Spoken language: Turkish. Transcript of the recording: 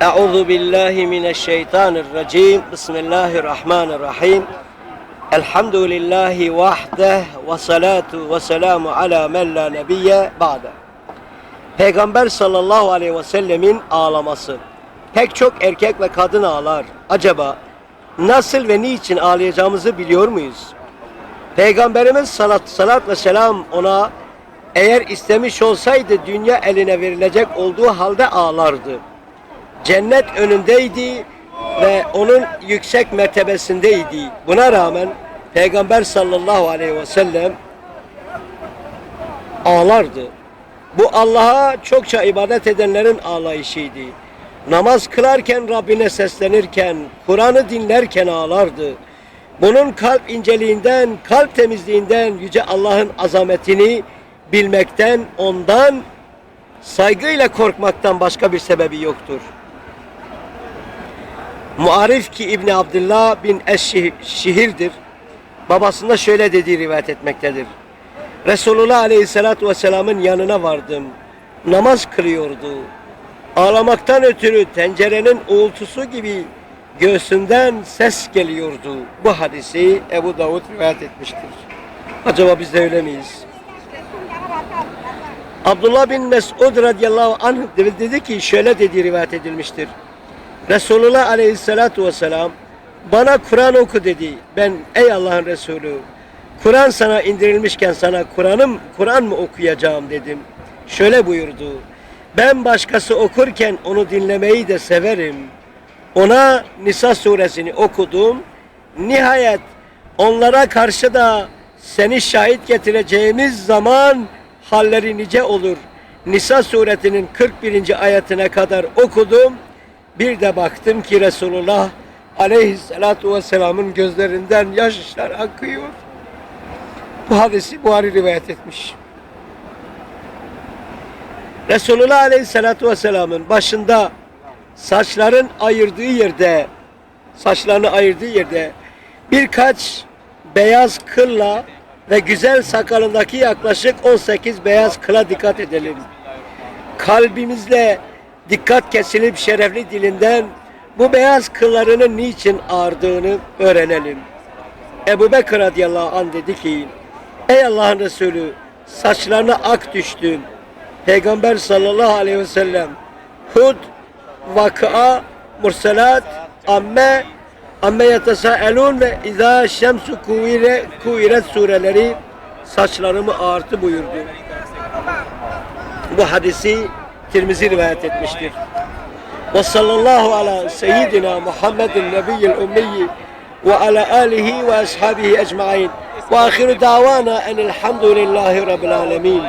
Euzu billahi mineşşeytanirracim. Bismillahirrahmanirrahim. Elhamdülillahi vahdeh ve salatu ve selamu ala men la nebiyye ba'de. Peygamber sallallahu aleyhi ve sellemin ağlaması. Pek çok erkek ve kadın ağlar. Acaba nasıl ve niçin ağlayacağımızı biliyor muyuz? Peygamberimiz salat, salat ve selam ona eğer istemiş olsaydı dünya eline verilecek olduğu halde ağlardı. Cennet önündeydi ve onun yüksek mertebesindeydi. Buna rağmen Peygamber sallallahu aleyhi ve sellem ağlardı. Bu Allah'a çokça ibadet edenlerin ağlayışıydı. Namaz kılarken Rabbine seslenirken, Kur'an'ı dinlerken ağlardı. Bunun kalp inceliğinden, kalp temizliğinden yüce Allah'ın azametini bilmekten, ondan saygıyla korkmaktan başka bir sebebi yoktur. Muarif ki İbni Abdullah bin Eşşihir'dir. Babasında şöyle dediği rivayet etmektedir. Resulullah Aleyhisselatü Vesselam'ın yanına vardım. Namaz kılıyordu. Ağlamaktan ötürü tencerenin uğultusu gibi göğsünden ses geliyordu. Bu hadisi Ebu Davud rivayet etmiştir. Acaba biz de öyle miyiz? Abdullah bin Mesud radıyallahu anh dedi ki şöyle dediği rivayet edilmiştir. Resulullah aleyhissalatu vesselam bana Kur'an oku dedi. Ben ey Allah'ın Resulü Kur'an sana indirilmişken sana Kur'an'ım Kur'an mı okuyacağım dedim. Şöyle buyurdu. Ben başkası okurken onu dinlemeyi de severim. Ona Nisa suresini okudum. Nihayet onlara karşı da seni şahit getireceğimiz zaman halleri nice olur. Nisa suretinin 41. ayetine kadar okudum. Bir de baktım ki Resulullah aleyhissalatu vesselamın gözlerinden yaşlar akıyor. Bu hadisi Buhari rivayet etmiş. Resulullah aleyhissalatu vesselamın başında saçların ayırdığı yerde saçlarını ayırdığı yerde birkaç beyaz kılla ve güzel sakalındaki yaklaşık 18 beyaz kıla dikkat edelim. Kalbimizle dikkat kesilip şerefli dilinden bu beyaz kıllarının niçin ağardığını öğrenelim. Ebu Bekir radıyallahu anh dedi ki Ey Allah'ın Resulü saçlarına ak düştü. Peygamber sallallahu aleyhi ve sellem Hud, Vakıa, Mursalat, Amme, Amme yetesaelun ve İzâ şemsu kuvire, kuviret sureleri saçlarımı ağartı buyurdu. Bu hadisi Tirmizi rivayet etmiştir. Ve sallallahu ala seyyidina Muhammedin nebiyyil ummiyi ve ala alihi ve ashabihi ecmain. Ve ahiru davana enelhamdülillahi rabbil alemin.